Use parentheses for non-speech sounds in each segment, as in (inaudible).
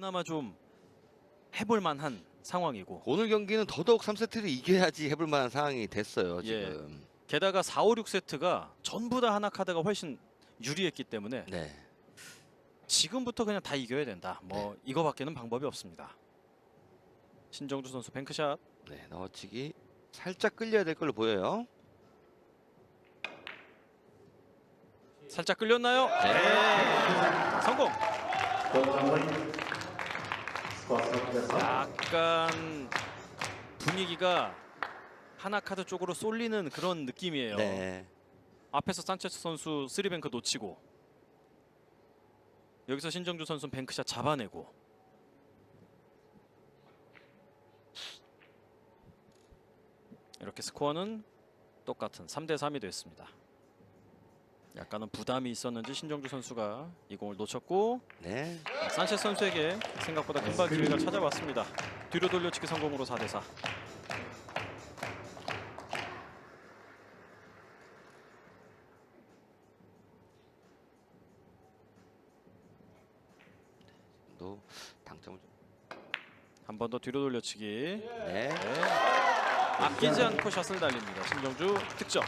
그나마 좀 해볼 만한 상황이고 오늘 경기는 더더욱 3세트를 이겨야지 해볼 만한 상황이 됐어요 예. 지금. 게다가 4, 5, 6세트가 전부 다 하나 카드가 훨씬 유리했기 때문에 네. 지금부터 그냥 다 이겨야 된다. 뭐 이거밖에는 방법이 없습니다. 신정주 선수 뱅크샷 네, 넣어치기 살짝 끌려야 될 걸로 보여요. 살짝 끌렸나요? 네. 성공. 약간 분위기가 하나 카드 쪽으로 쏠리는 그런 느낌이에요. 네. 앞에서 산체스 선수 쓰리뱅크 놓치고 여기서 신정주 선수 는 뱅크샷 잡아내고 이렇게 스코어는 똑같은 3대 3이 됐습니다. 약간은 부담이 있었는지 신정주 선수가 이 공을 놓쳤고 네. 산체스 선수에게 생각보다 금방 기회가 찾아왔습니다. 뒤로 돌려치기 성공으로 4대 4. 또 당점을 좀. 한번 더 뒤로 돌려치기. 네. 네. 아끼지 않고 샷을 달립니다. 신정주 득점.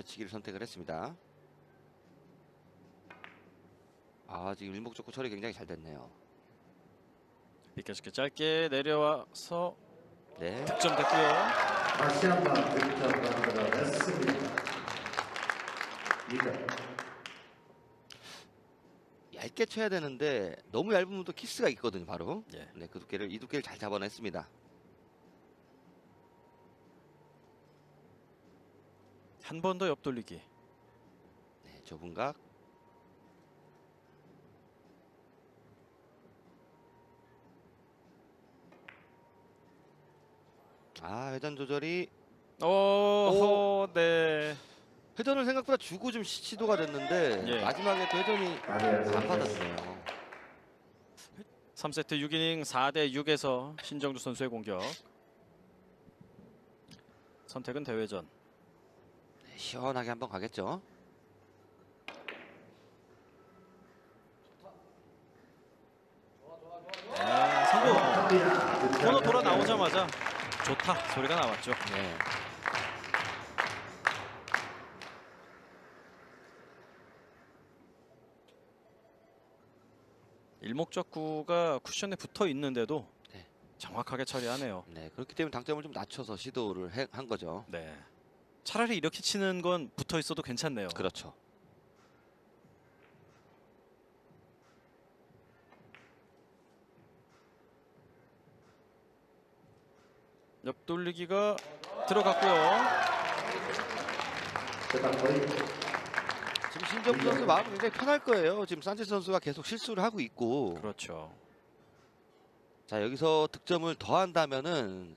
네, 비껴치기를 선택을 했습니다. 아 지금 일목적고 처리 굉장히 잘 됐네요. 비켜치기 짧게 내려와서 네. 득점 됐고요. 다시 한번 득점 만들어냈습니다. 이점 얇게 쳐야 되는데 너무 얇으면 또 키스가 있거든요 바로. 예. 네, 그 두께를 이 두께를 잘 잡아냈습니다. 한 번 더 옆돌리기. 네, 좁은 각. 아 회전 조절이 오, 네. 회전을 생각보다 주고 좀 시- 시도가 됐는데 예. 마지막에 또 회전이 안 받았네요. 3세트 6이닝 4대 6에서 신정주 선수의 공격. 선택은 대회전. 네, 시원하게 한번 가겠죠. 네, 성공. 코너 돌아 나오자마자 좋다 소리가 나왔죠. 네. 일목적구가 쿠션에 붙어 있는데도 네. 정확하게 처리하네요. 네, 그렇기 때문에 당점을 좀 낮춰서 시도를 해- 한 거죠. 네. 차라리 이렇게 치는 건 붙어 있어도 괜찮네요. 그렇죠. 옆 돌리기가 들어갔고요. 대단 거의 지금 신정부 선수 마음이 굉장히 편할 거예요. 지금 산체스 선수가 계속 실수를 하고 있고 그렇죠. 자 여기서 득점을 더한다면은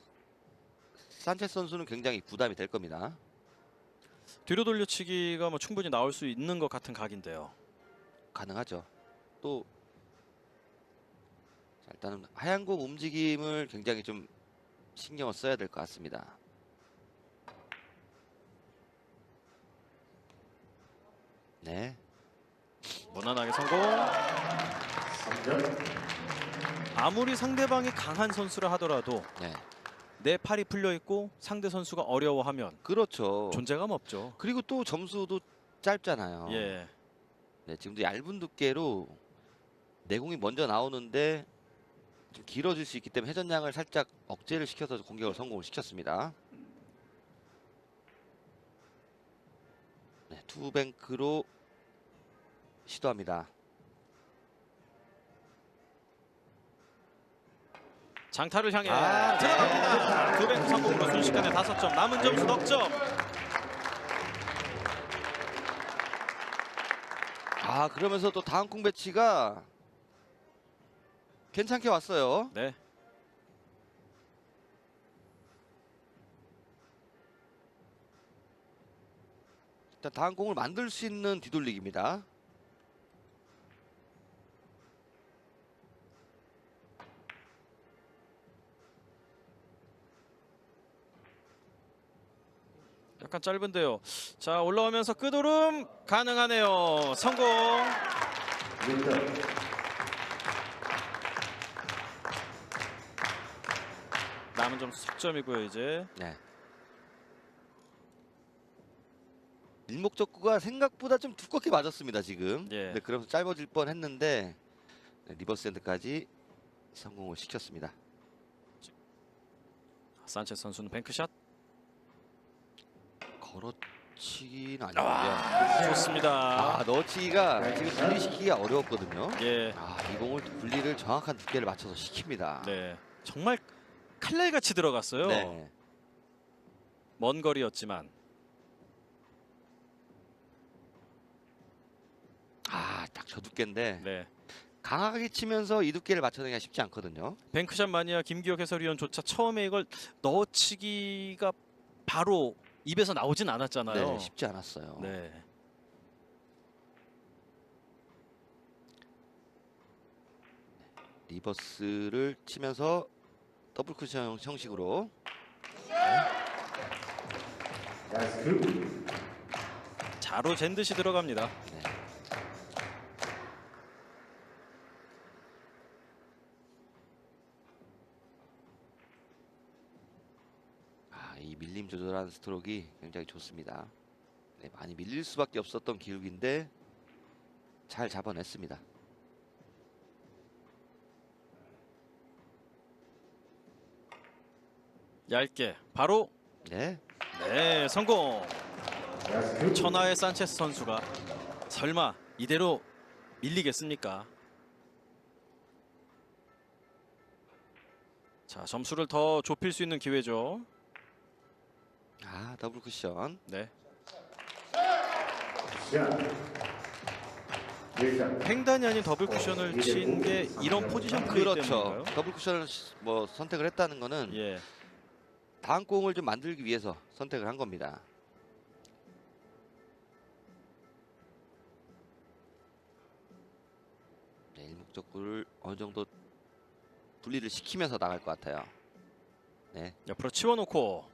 산체스 선수는 굉장히 부담이 될 겁니다. 뒤로 돌려치기가 뭐 충분히 나올 수 있는 것 같은 각인데요. 가능하죠. 또 자, 일단은 하얀 공 움직임을 굉장히 좀 신경을 써야 될 것 같습니다. 네, 무난하게 성공. 3점 아무리 상대방이 강한 선수라 하더라도 네, 내 팔이 풀려 있고 상대 선수가 어려워하면 그렇죠. 존재감 없죠. 그리고 또 점수도 짧잖아요. 예. 네, 지금도 얇은 두께로 내공이 먼저 나오는데 좀 길어질 수 있기 때문에 회전량을 살짝 억제를 시켜서 공격을 성공을 시켰습니다. 네, 투뱅크로 시도합니다. 장타를 향해 아, 네. 들어갑니다. 두뱅크 성공으로 순식간에 다섯 점 남은 점수 넉 점. 아 그러면서 또 다음 공 배치가 괜찮게 왔어요. 네. 일단 다음 공을 만들 수 있는 뒤돌리기입니다. 약간 짧은데요. 자 올라오면서 끄도름 가능하네요. 성공. 6점. 남은 점수 석점이고요 이제. 네. 일목적구가 생각보다 좀 두껍게 맞았습니다 지금. 예. 네, 그러면서 짧아질 뻔했는데 네, 리버스 핸드까지 성공을 시켰습니다. 산체스 선수는 뱅크샷. 걸어치기는 아니고요. 좋습니다. 아 넣어치기가 지금 분리시키기가 어려웠거든요. 예. 아, 이 공을 또 분리를 정확한 두께를 맞춰서 시킵니다. 네. 정말 칼날같이 들어갔어요. 네. 먼 거리였지만 아, 딱 저 두께인데 네. 강하게 치면서 이 두께를 맞춰내기가 쉽지 않거든요. 뱅크샷 마니아 김기혁 해설위원조차 처음에 이걸 넣어치기가 바로 입에서 나오진 않았잖아요. 네, 쉽지 않았어요. 네. 리버스를 치면서 더블 쿠션 형식으로. 자로 잰 듯이 들어갑니다. 네. 아, 이 밀림 조절하는 스트로크가 굉장히 좋습니다. 네, 많이 밀릴 수밖에 없었던 기록인데 잘 잡아냈습니다. 얇게 바로 네, 네 성공. 천하의 산체스 선수가 설마 이대로 밀리겠습니까? 자 점수를 더 좁힐 수 있는 기회죠. 아 더블 쿠션. 네. 샷. 1점. 횡단이 아닌 더블 쿠션을 친 게 이런 포지션 플레이 그렇죠. 때문인가요? 더블 쿠션을 시- 뭐 선택을 했다는 거는 예. 다음 공을 좀 만들기 위해서 선택을 한 겁니다. 네, 일목적구를 어느 정도 분리를 시키면서 나갈 것 같아요. 네, 옆으로 치워놓고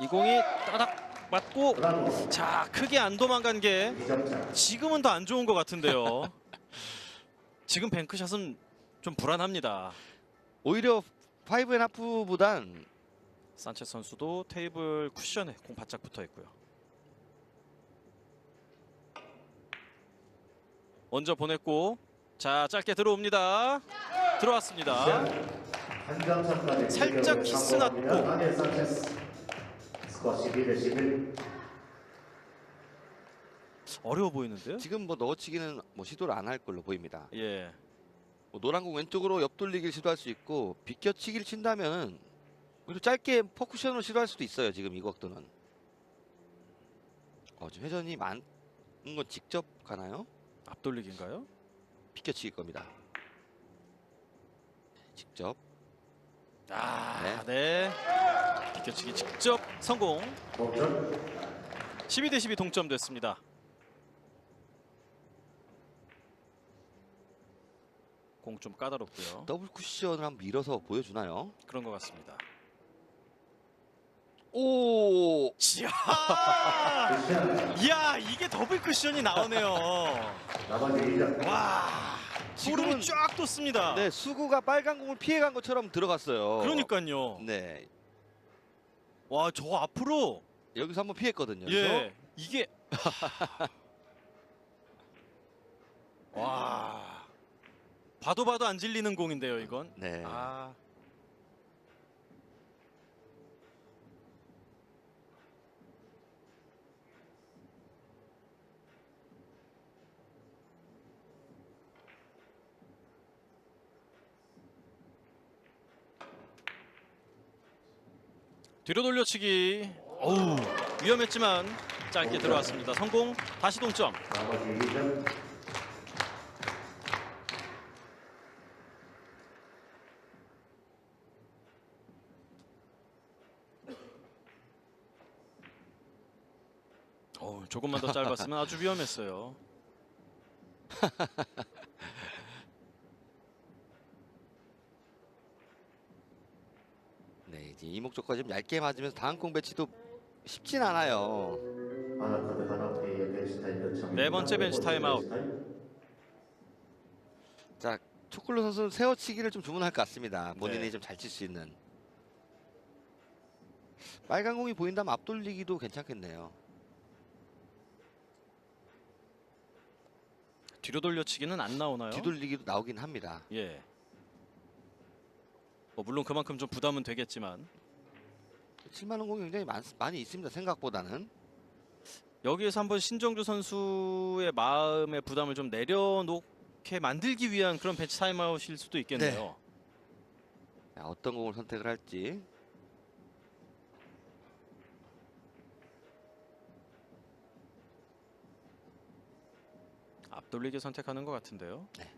이 공이 따닥 맞고. 자 크게 안 도망간 게 2점 차. 지금은 더 안 좋은 것 같은데요. (laughs) 지금 뱅크샷은 좀 불안합니다. 오히려 파이브 앤 하프보단 산체스 선수도 테이블 쿠션에 공 바짝 붙어 있고요. 먼저 보냈고 자 짧게 들어옵니다. 들어왔습니다. 살짝 키스 났고. 다니엘 산체스. 스코어 12대 11. 어려워 보이는데요? 지금 뭐 넣어치기는 뭐 시도를 안 할 걸로 보입니다. 예. 뭐 노란 공 왼쪽으로 옆돌리기를 시도할 수 있고 비껴치기를 친다면은 그리고 짧게 퍼쿠션으로 시도할 수도 있어요. 지금 이 각도는. 어, 지금 회전이 많은 건 직접 가나요? 앞돌리기인가요? 비껴치기 겁니다. 직접. 아, 네. 비 껴치기 직접 성공. 동점. 12 대 12 동점 됐습니다. 공 좀 까다롭고요. 더블 쿠션을 한번 밀어서 보여주나요? 그런 것 같습니다. 오! 이야. 이야 이게 더블 쿠션이 나오네요. 나머지 2점. 와, 소름이 쫙 돋습니다. 네, 수구가 빨간 공을 피해간 것처럼 들어갔어요. 그러니까요. 네, 와, 저 앞으로 여기서 한번 피했거든요. 예, 이게 (laughs) 와, 봐도 봐도 안 질리는 공인데요, 이건. 네. 아, 뒤로 돌려치기. 어우, 위험했지만 짧게 들어왔습니다. 성공. 다시 동점. 나머지 2점. 어우, 조금만 더 짧았으면 아주 위험했어요. (laughs) 네, 이목조가 좀 얇게 맞으면서 다음 공 배치도 쉽진 않아요. 네 번째 벤치 타임아웃. 자, 초콜릿 선수는 세워치기를 좀 주문할 것 같습니다. 본인이 네. 좀잘 칠 수 있는. 빨간 공이 보인다면 앞돌리기도 괜찮겠네요. 뒤로 돌려치기는 안 나오나요? 뒤돌리기도 나오긴 합니다. 예. 뭐 물론 그만큼 좀 부담은 되겠지만 7만 원 공이 굉장히 많, 많이 있습니다. 생각보다는. 여기에서 한번 신정주 선수의 마음의 부담을 좀 내려놓게 만들기 위한 그런 벤치 타임아웃일 수도 있겠네요. 자, 어떤 공을 선택을 할지. 앞돌리기 선택하는 것 같은데요. 네.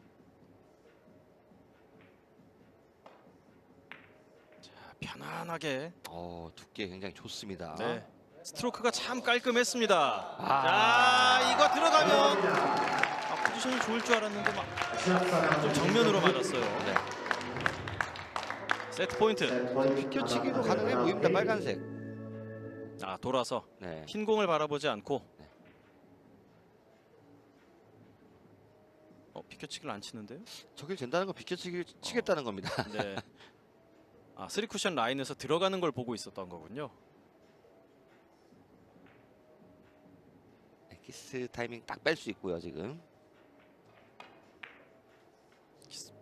편안하게. 어, 두께 굉장히 좋습니다. 네. 스트로크가 참 깔끔했습니다. 아. 자, 이거 들어가면 아, 포지션이 좋을 줄 알았는데 막좀 정면으로 맞았어요. 네. 세트 포인트. 비껴치기도 가능해 보입니다. 빨간색. 아, 돌아서 네. 흰 공을 바라보지 않고. 네. 어, 비껴치기를 안 치는데요? 저길 된다는 건 비껴치기를 치겠다는 겁니다. 네. (laughs) 아, 쓰리 쿠션 라인에서 들어가는 걸 보고 있었던 거군요. 네, 키스 타이밍 딱 뺄 수 있고요, 지금.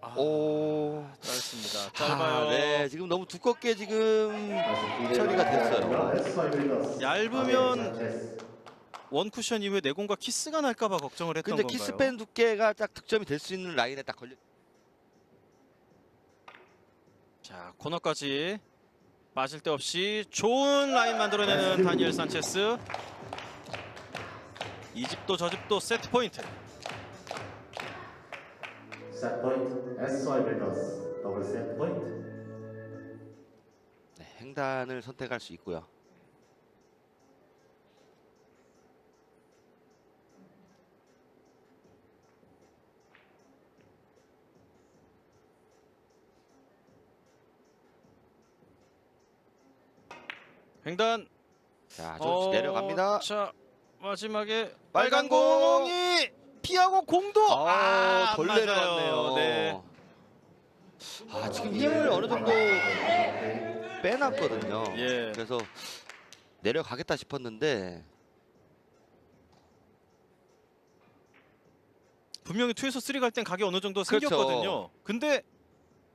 아, 오. 짧습니다. 아, 짧아요. 네, 지금 너무 두껍게 지금 다시 처리가 됐어요. SY 빌더스. 얇으면 아벨 산체스. 원 쿠션 이후에 내공과 키스가 날까봐 걱정을 했던 근데 건가요? 키스 뺀 두께가 딱 득점이 될 수 있는 라인에 딱 걸려. 자 코너까지 빠질 데 없이 좋은 라인 만들어내는 다니엘 산체스. 이 집도 저 집도 세트 포인트. 세트 포인트. SY 빌더스. 더블 세트 포인트. 네, 횡단을 선택할 수 있고요. 횡단. 자, 조금씩 내려갑니다. 자 마지막에 빨간 빨간 공이 피하고 공도 아, 안덜 맞아요. 내려갔네요. 네. 아, 지금 힘을 어느 정도 빼놨거든요. 예. 그래서 내려가겠다 싶었는데 분명히 투에서 쓰리 갈땐 각이 어느 정도 그렇죠. 생겼거든요. 근데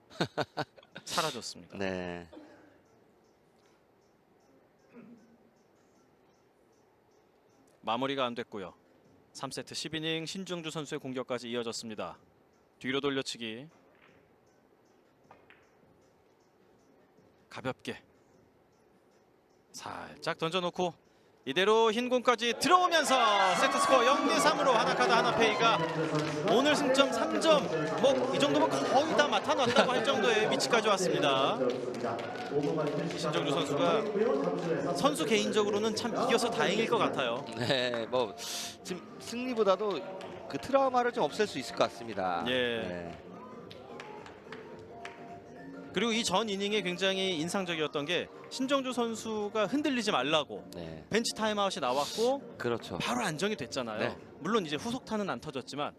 (laughs) 사라졌습니다. 네. 마무리가 안 됐고요. 3세트 10이닝 신중주 선수의 공격까지 이어졌습니다. 뒤로 돌려치기. 가볍게 살짝 던져놓고 이대로 흰 공까지 들어오면서 세트 스코어 0대 3으로 하나카드 하나페이가 오늘 승점 3점 뭐 이 정도면 거의 다 맡아놨다고 할 정도의 위치까지 왔습니다. 신정주 선수가 선수 개인적으로는 참 이겨서 다행일 것 같아요. 네, 뭐 지금 승리보다도 그 트라우마를 좀 없앨 수 있을 것 같습니다. 예. 네. 그리고 이 전 이닝에 굉장히 인상적이었던 게 신정주 선수가 흔들리지 말라고 네. 벤치 타임아웃이 나왔고 그렇죠. 바로 안정이 됐잖아요. 네. 물론 이제 후속타는 안 터졌지만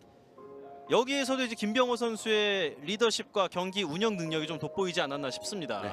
여기에서도 이제 김병호 선수의 리더십과 경기 운영 능력이 좀 돋보이지 않았나 싶습니다. 네.